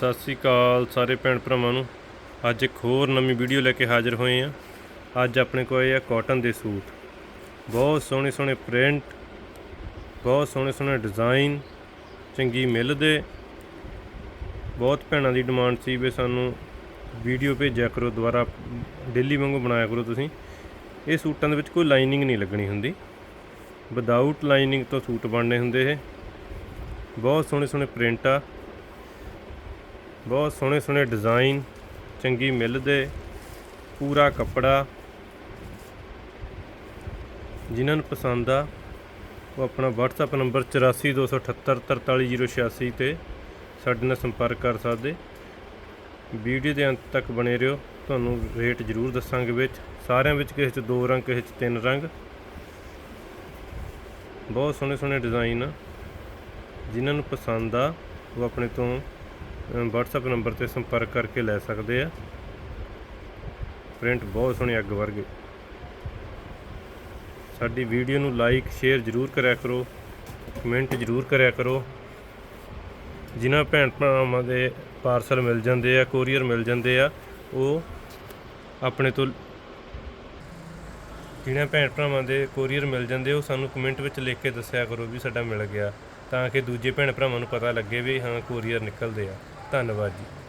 ਸਤਿ ਸ੍ਰੀ ਅਕਾਲ ਸਾਰੇ ਭੈਣ ਭਰਾਵਾਂ ਨੂੰ। ਅੱਜ ਇੱਕ ਹੋਰ ਨਵੀਂ ਵੀਡੀਓ ਲੈ ਕੇ ਹਾਜ਼ਰ ਹੋਏ ਆ ਅੱਜ ਆਪਣੇ ਕੋਲ ਇਹ ਆ ਕਾਟਨ ਦੇ ਸੂਟ। ਬਹੁਤ ਸੋਹਣੇ ਸੋਹਣੇ ਪ੍ਰਿੰਟ ਬਹੁਤ ਸੋਹਣੇ ਸੋਹਣੇ ਡਿਜ਼ਾਈਨ ਚੰਗੀ ਮਿਲ ਦੇ। ਬਹੁਤ ਭੈਣਾਂ ਦੀ ਡਿਮਾਂਡ ਸੀ ਵੀ ਸਾਨੂੰ ਵੀਡੀਓ ਭੇਜਿਆ ਕਰੋ, ਦੁਬਾਰਾ ਡੇਲੀ ਵਾਂਗੂ ਬਣਾਇਆ ਕਰੋ ਤੁਸੀਂ। ਇਹ ਸੂਟਾਂ ਦੇ ਵਿੱਚ ਕੋਈ ਲਾਈਨਿੰਗ ਨਹੀਂ ਲੱਗਣੀ ਹੁੰਦੀ। ਵਿਦਆਊਟ ਲਾਈਨਿੰਗ ਤੋਂ ਸੂਟ ਬਣਨੇ ਹੁੰਦੇ ਇਹ। ਬਹੁਤ ਸੋਹਣੇ ਸੋਹਣੇ ਪ੍ਰਿੰਟ ਆ। ਬਹੁਤ ਸੋਹਣੇ ਸੋਹਣੇ ਡਿਜ਼ਾਈਨ ਚੰਗੀ ਮਿਲ ਦੇ, ਪੂਰਾ ਕੱਪੜਾ। ਜਿਨ੍ਹਾਂ ਨੂੰ ਪਸੰਦ ਆ, ਉਹ ਆਪਣਾ WhatsApp ਨੰਬਰ 8428843086 ਤੇ ਸਾਡੇ ਨਾਲ ਸੰਪਰਕ ਕਰ ਸਕਦੇ। ਵੀਡੀਓ ਦੇ ਅੰਤ ਤੱਕ ਬਣੇ ਰਹੋ, ਤੁਹਾਨੂੰ ਰੇਟ ਜ਼ਰੂਰ ਦੱਸਾਂਗੇ ਵਿੱਚ। ਸਾਰਿਆਂ ਵਿੱਚ ਕਿਸੇ 'ਚ ਦੋ ਰੰਗ, ਕਿਸੇ 'ਚ ਤਿੰਨ ਰੰਗ। ਬਹੁਤ ਸੋਹਣੇ ਸੋਹਣੇ ਡਿਜ਼ਾਈਨ ਆ। ਜਿਨ੍ਹਾਂ ਨੂੰ ਪਸੰਦ ਆ, ਉਹ ਆਪਣੇ ਤੋਂ WhatsApp ਨੰਬਰ ਤੇ ਸੰਪਰਕ ਕਰਕੇ ਲੈ ਸਕਦੇ ਆ। ਪ੍ਰਿੰਟ ਬਹੁਤ ਸੋਹਣੇ ਅੱਗ ਵਰਗੇ। ਸਾਡੀ ਵੀਡੀਓ ਨੂੰ ਲਾਈਕ ਸ਼ੇਅਰ ਜ਼ਰੂਰ ਕਰਿਆ ਕਰੋ ਕਮੈਂਟ ਜ਼ਰੂਰ ਕਰਿਆ ਕਰੋ। ਜਿਨ੍ਹਾਂ ਭੈਣ ਭਰਾਵਾਂ ਦੇ ਪਾਰਸਲ ਮਿਲ ਜਾਂਦੇ ਆ ਕੋਰੀਅਰ ਮਿਲ ਜਾਂਦੇ ਆ, ਉਹ ਆਪਣੇ ਤੋਂ ਜਿਨ੍ਹਾਂ ਭੈਣ ਭਰਾਵਾਂ ਦੇ ਕੋਰੀਅਰ ਮਿਲ ਜਾਂਦੇ ਉਹ ਸਾਨੂੰ ਕਮੈਂਟ ਵਿੱਚ ਲਿਖ ਕੇ ਦੱਸਿਆ ਕਰੋ ਵੀ ਸਾਡਾ ਮਿਲ ਗਿਆ। ਤਾਂ ਕਿ ਦੂਜੇ ਭੈਣ ਭਰਾਵਾਂ ਨੂੰ ਪਤਾ ਲੱਗੇ ਵੀ ਹਾਂ ਕੋਰੀਅਰ ਨਿਕਲਦੇ ਆ। ਧੰਨਵਾਦ ਜੀ।